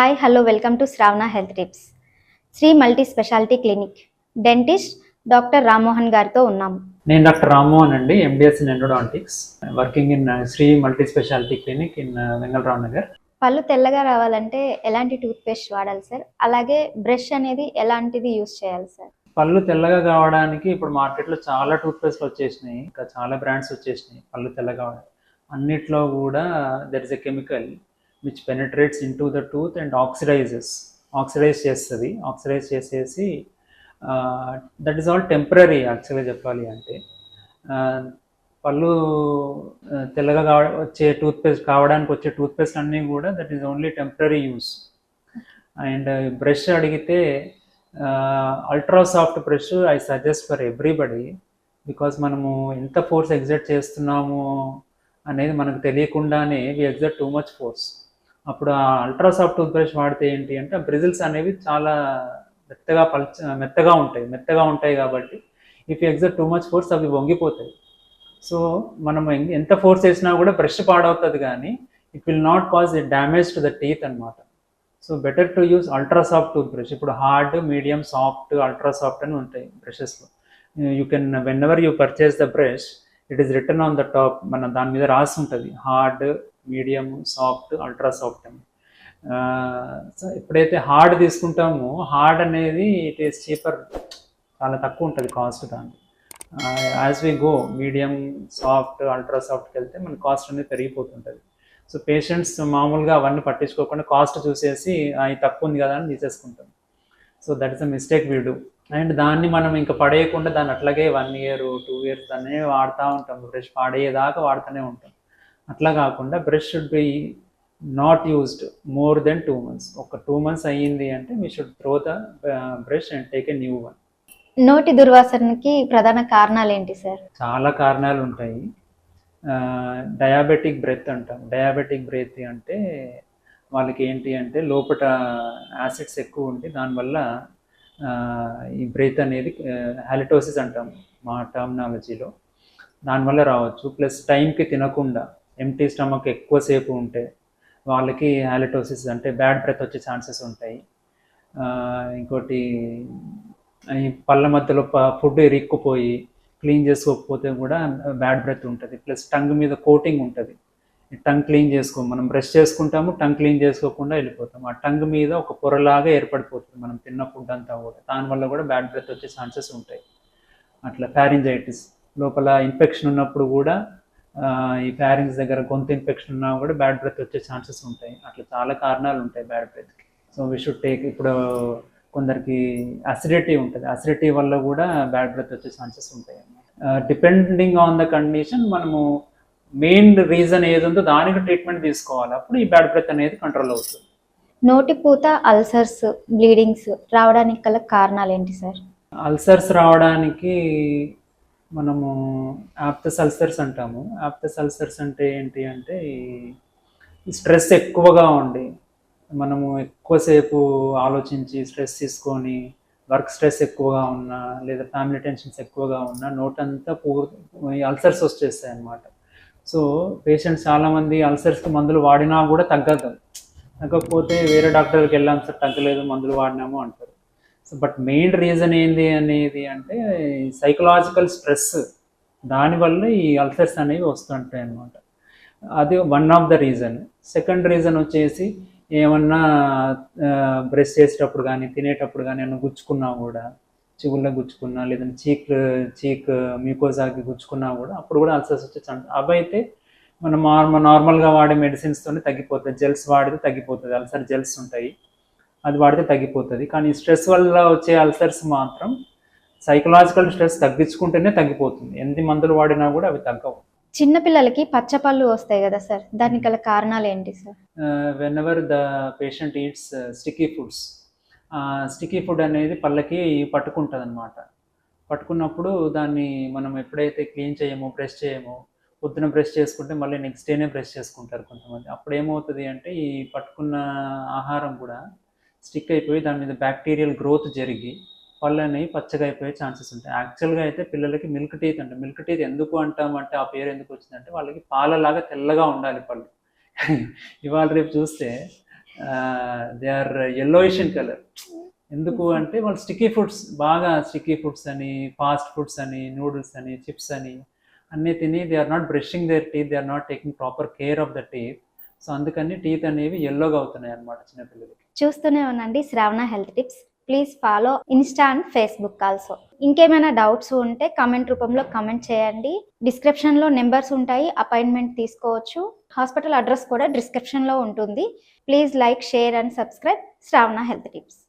Hi hello welcome to Shravana health tips Sri multi speciality clinic dentist doctor Rammohan గారితో ఉన్నాము. నేను doctor Rammohan అండి MDS in endodontics working in Sri multi speciality clinic in Vengalrao Nagar పళ్ళు తెల్లగా రావాలంటే ఎలాంటి tooth paste వాడాలి sir? అలాగే బ్రష్ అనేది ఎలాంటిది యూస్ చేయాలి సార్? పళ్ళు తెల్లగా కావడానికి ఇప్పుడు మార్కెట్లో చాలా టూత్ పేస్ట్లు వచ్చేసినాయి ఇంకా చాలా బ్రాండ్స్ వచ్చేసినాయి పళ్ళు తెల్లగా అన్నిట్లో కూడా there is a chemical which penetrates in to the tooth and oxidises oxidise చేస్తుంది ఆక్సిడైజ్ చేసేసి దట్ ఈస్ ఆల్ టెంపరీ యాక్చువల్గా చెప్పాలి అంటే పళ్ళు తెల్లగా కావ వచ్చే టూత్పేస్ట్ కావడానికి వచ్చే టూత్పేస్ట్ అన్నీ కూడా that is only temporary use and brush అడిగితే ultra soft brush I suggest for everybody because మనము ఎంత ఫోర్స్ ఎగ్జర్ట్ చేస్తున్నాము అనేది మనకు తెలియకుండానే we exert too much force అప్పుడు ఆ అల్ట్రాసాఫ్ట్ టూత్ బ్రష్ వాడితే ఏంటి అంటే బ్రిజిల్స్ అనేవి చాలా మెత్తగా పల్చ మెత్తగా ఉంటాయి మెత్తగా ఉంటాయి కాబట్టి if exert too much force అవి వంగిపోతాయి. సో మనం ఎంత ఫోర్స్ చేసినా కూడా బ్రష్ పాడవుతుంది కానీ it will not cause a damage to the teeth అనమాట so better to use ultra soft tooth brush ఇప్పుడు hard medium soft ultra soft అని ఉంటాయి బ్రషెస్లో you can whenever you purchase the brush it is return on the top మన దాని మీద రాసి ఉంటుంది hard medium soft ultra soft అని so ఎప్పుడైతే హార్డ్ తీసుకుంటామో హార్డ్ అనేది ఇట్ ఈస్ చీపర్ చాలా తక్కువ ఉంటుంది కాస్ట్ దాన్ని as we go medium soft ultra సాఫ్ట్కి వెళ్తే మన కాస్ట్ అనేది పెరిగిపోతుంటుంది. సో పేషెంట్స్ మామూలుగా అవన్నీ పట్టించుకోకుండా కాస్ట్ చూసేసి అది తక్కువ ఉంది కదా అని తీసేసుకుంటాం. So that is a mistake we do and దాన్ని మనం ఇంకా పడేయకుండా దాన్ని అట్లాగే వన్ ఇయర్ టూ ఇయర్స్ అనేవి వాడుతూ ఉంటాం. బ్రష్ పాడేదాకా వాడుతూనే ఉంటాం. అట్లా కాకుండా brush should be not used more than two months ఒక టూ మంత్స్ అయ్యింది అంటే మీ should throw the brush and take a new one నోటి దుర్వాసనకి ప్రధాన కారణాలు ఏంటి సార్ చాలా కారణాలు ఉంటాయి డయాబెటిక్ బ్రెత్ అంటాం. డయాబెటిక్ బ్రెత్ అంటే వాళ్ళకి ఏంటి అంటే లోపల యాసిడ్స్ ఎక్కువ ఉండి దానివల్ల ఈ బ్రెత్ అనేది హాలిటోసిస్ అంటాం మా టర్మినాలజీలో దానివల్ల రావచ్చు. ప్లస్ టైంకి తినకుండా ఎంటీ స్టమక్ ఎక్కువసేపు ఉంటే వాళ్ళకి హాలిటోసిస్ అంటే బ్యాడ్ బ్రెత్ వచ్చే ఛాన్సెస్ ఉంటాయి. ఇంకోటి ఈ పళ్ళ మధ్యలో ఫుడ్ ఇరుక్కుపోయి క్లీన్ చేసుకోకపోతే కూడా బ్యాడ్ బ్రెత్ ఉంటుంది. ప్లస్ టంగ్ మీద కోటింగ్ ఉంటుంది. టంగ్ క్లీన్ చేసుకో మనం బ్రష్ చేసుకుంటాము టంగ్ క్లీన్ చేసుకోకుండా వెళ్ళిపోతాం. ఆ టంగ్ మీద ఒక పొరలాగా ఏర్పడిపోతుంది మనం తిన్న ఫుడ్ అంతా కూడా. దానివల్ల కూడా బ్యాడ్ బ్రెత్ వచ్చే ఛాన్సెస్ ఉంటాయి. అట్లా ఫ్యారింజైటిస్ లోపల ఇన్ఫెక్షన్ ఉన్నప్పుడు కూడా ఈ ఫ్యారింగ్స్ దగ్గర గొంతు ఇన్ఫెక్షన్ ఉన్నా కూడా బ్యాడ్ బ్రెత్ వచ్చే ఛాన్సెస్ ఉంటాయి. అట్లా చాలా కారణాలు ఉంటాయి బ్యాడ్ బ్రెత్కి సో వి షుడ్ టేక్ ఇప్పుడు కొందరికి అసిడిటీ ఉంటుంది. అసిడిటీ వల్ల కూడా బ్యాడ్ బ్రెత్ వచ్చే ఛాన్సెస్ ఉంటాయి డిపెండింగ్ ఆన్ ద కండిషన్ మనము మెయిన్ రీజన్ ఏది ఉందో దానికి ట్రీట్మెంట్ తీసుకోవాలి. అప్పుడు ఈ బ్యాడ్ బ్రెత్ అనేది కంట్రోల్ అవుతుంది. నోటి పూత అల్సర్స్ బ్లీడింగ్స్ రావడానికి గల కారణాలు ఏంటి సార్? అల్సర్స్ రావడానికి మనము ఆప్తస్ అల్సర్స్ అంటాము. ఆప్తస్ అల్సర్స్ అంటే ఏంటి అంటే ఈ- స్ట్రెస్ ఎక్కువగా ఉండి మనము ఎక్కువసేపు ఆలోచించి స్ట్రెస్ తీసుకొని వర్క్ స్ట్రెస్ ఎక్కువగా ఉన్నా లేదా ఫ్యామిలీ టెన్షన్స్ ఎక్కువగా ఉన్నా నోటంతా పూర్ అల్సర్స్ వచ్చేస్తాయి అన్నమాట సో పేషెంట్స్ చాలామంది అల్సర్స్కి మందులు వాడినా కూడా తగ్గదు. తగ్గకపోతే వేరే డాక్టర్కి వెళ్ళాం సార్ తగ్గలేదు మందులు వాడినాము అంటారు. బట్ మెయిన్ రీజన్ ఏంది అనేది అంటే సైకలాజికల్ స్ట్రెస్ దానివల్ల ఈ అల్సర్స్ అనేవి వస్తుంటాయి అనమాట అది one of the reason. Second reason వచ్చేసి ఏమన్నా బ్రష్ చేసేటప్పుడు కానీ తినేటప్పుడు కానీ ఏమన్నా గుచ్చుకున్నా కూడా చెవుల్లో గుచ్చుకున్నా లేదంటే చీక్ చీక్ మ్యూకోజాకి గుచ్చుకున్నా కూడా అప్పుడు కూడా అల్సర్స్ వచ్చే ఛాన్స్. అవి అయితే మనం నార్మల్ నార్మల్గా వాడే మెడిసిన్స్తోనే తగ్గిపోతుంది జెల్స్ వాడితే తగ్గిపోతుంది. అల్సర్ జెల్స్ ఉంటాయి. అది వాడితే తగ్గిపోతుంది. కానీ స్ట్రెస్ వల్ల వచ్చే అల్సర్స్ మాత్రం సైకలాజికల్ స్ట్రెస్ తగ్గించుకుంటేనే తగ్గిపోతుంది. ఎన్ని మందులు వాడినా కూడా అవి తగ్గవు. చిన్నపిల్లలకి పచ్చపళ్ళు వస్తాయి కదా సార్? దానికి గల కారణాలు ఏంటి sir? Whenever the patient eats sticky foods sticky food అనేది పళ్ళకి పట్టుకుంటుంది అనమాట పట్టుకున్నప్పుడు దాన్ని మనం ఎప్పుడైతే క్లీన్ చేయమో బ్రష్ చేయమో పొద్దున బ్రష్ చేసుకుంటే మళ్ళీ నెక్స్ట్ డేనే బ్రష్ చేసుకుంటారు కొంతమంది. అప్పుడు ఏమవుతుంది అంటే ఈ పట్టుకున్న ఆహారం కూడా స్టిక్ అయిపోయి దాని మీద బ్యాక్టీరియల్ గ్రోత్ జరిగి పళ్ళు అనేవి పచ్చగా అయిపోయే ఛాన్సెస్ ఉంటాయి. యాక్చువల్గా అయితే పిల్లలకి మిల్క్ టీత్ అంటే. మిల్క్ టీత్ ఎందుకు అంటామంటే ఆ పేరు ఎందుకు వచ్చిందంటే వాళ్ళకి పాలలాగా తెల్లగా ఉండాలి పళ్ళు. ఇవాళ రేపు చూస్తే they are yellowish in colour ఎందుకు అంటే వాళ్ళు స్టిక్కీ ఫుడ్స్ బాగా స్టిక్కీ ఫుడ్స్ అని ఫాస్ట్ ఫుడ్స్ అని నూడిల్స్ అని చిప్స్ అని అన్నీ తిని they are not brushing their teeth they are not taking proper care of the teeth so అందుకని టీత్ అనేవి ఎల్లోగా అవుతున్నాయి అనమాట చిన్నపిల్లలకి. చూస్తూనే ఉండండి Shravana health tips. Please follow Insta and Facebook also. ఇంకేమైనా డౌట్స్ ఉంటే కమెంట్ రూపంలో కమెంట్ చేయండి. డిస్క్రిప్షన్లో నెంబర్స్ ఉంటాయి అపాయింట్మెంట్ తీసుకోవచ్చు. హాస్పిటల్ అడ్రస్ కూడా డిస్క్రిప్షన్లో ఉంటుంది. Please like share and subscribe Shravana health tips.